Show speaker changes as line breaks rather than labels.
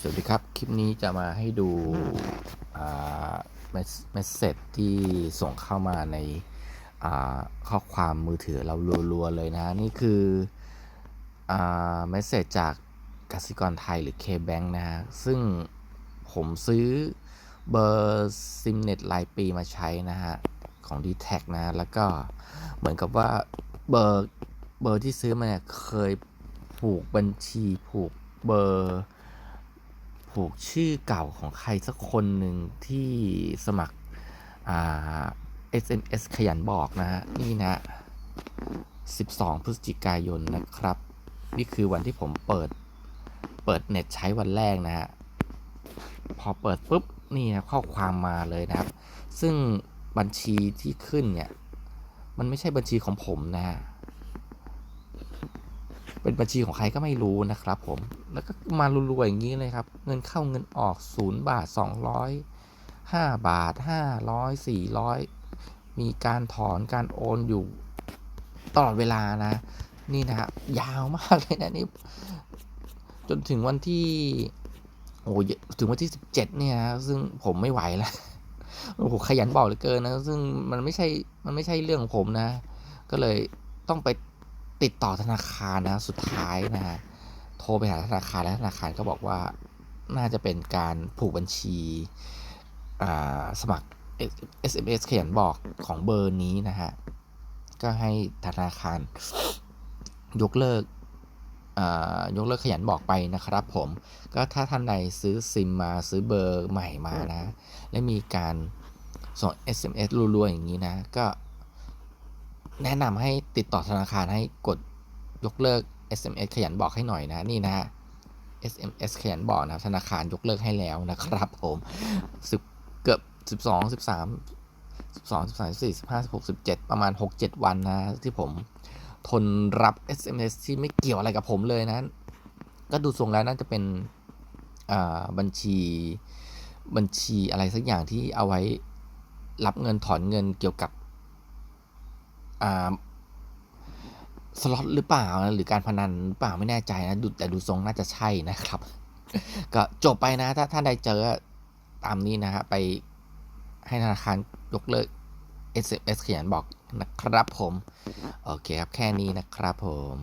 สวัสดีครับ คลิปนี้จะมาให้ดูเมสเซจที่ส่งเข้ามาในข้อความมือถือเรารัวๆเลยนะ นี่คือเมสเซจจากกสิกรไทยหรือ K-Bank นะฮะ ซึ่งผมซื้อเบอร์ซิมเน็ตรายปีมาใช้นะฮะ ของ d t แทนะ แล้วก็เหมือนกับว่าเบอร์เบอร์ที่ซื้อมาเนี่ยเคยผูกบัญชีผูกเบอร์ ผูกชื่อเก่าของใครสักคนหนึ่งที่สมัคร SMS ขยันบอกนะฮะ นี่นะ 12 พฤศจิกายนนะครับ นี่คือวันที่ผมเปิด เปิดเน็ตใช้วันแรกนะฮะ พอเปิดปุ๊บ นี่นะข้อความมาเลยนะครับ ซึ่งบัญชีที่ขึ้นเนี่ย มันไม่ใช่บัญชีของผมนะฮะ เป็นบัญชีของใครก็ไม่รู้นะครับผม แล้วก็มารัวๆอย่างนี้เลยครับ เงินเข้าเงินออก 0 บาท 200 5 บาท 500 400 มีการถอนการโอนอยู่ตลอดเวลานะ นี่นะฮะยาวมากเลยนะนี่จนถึงวันที่โอ้ถึงวันที่ 17 เนี่ยนะซึ่งผมไม่ไหวแล้วโอ้โหขยันบอกเหลือเกินนะ ซึ่งมันไม่ใช่มันไม่ใช่เรื่องของผมนะ ก็เลยต้องไป ติดต่อธนาคารนะสุดท้ายนะฮะโทรไปหาธนาคารแล้วธนาคารก็บอกว่าน่าจะเป็นการผูกบัญชีสมัคร SMS ขยันบอกของเบอร์นี้นะฮะ ก็ให้ธนาคาร ยกเลิกยกเลิกขยันบอกไปนะครับผม ก็ถ้าท่านใดซื้อซิมมาซื้อเบอร์ใหม่มานะ และมีการส่ง SMS รัวๆอย่างนี้นะ ก็ แนะนำให้ติดต่อธนาคารให้กดยกเลิก SMS ขยันบอกให้หน่อยนะนี่นะ SMS ขยันบอกนะธนาคารยกเลิกให้แล้วนะครับผมสิบเกือบสิบสองสิบสามสิบสองสิบสามสี่สิบห้าสิบหกสิบเจ็ดประมาณหกเจ็ดวันนะ ที่ผมทนรับ SMS ที่ไม่เกี่ยวอะไรกับผมเลยนะ ก็ดูทรงแล้วน่าจะเป็นบัญชีบัญชีอะไรสักอย่างที่เอาไว้รับเงินถอนเงินเกี่ยวกับ สล็อตหรือเปล่าหรือการพนันหรือเปล่าไม่แน่ใจนะดูแต่ดูทรงน่าจะใช่นะครับ ก็จบไปนะ ถ้าท่านใดเจอตามนี้นะฮะไปให้ธนาคารยกเลิก SMS เขียนบอกนะครับผม โอเคครับ แค่นี้นะครับผม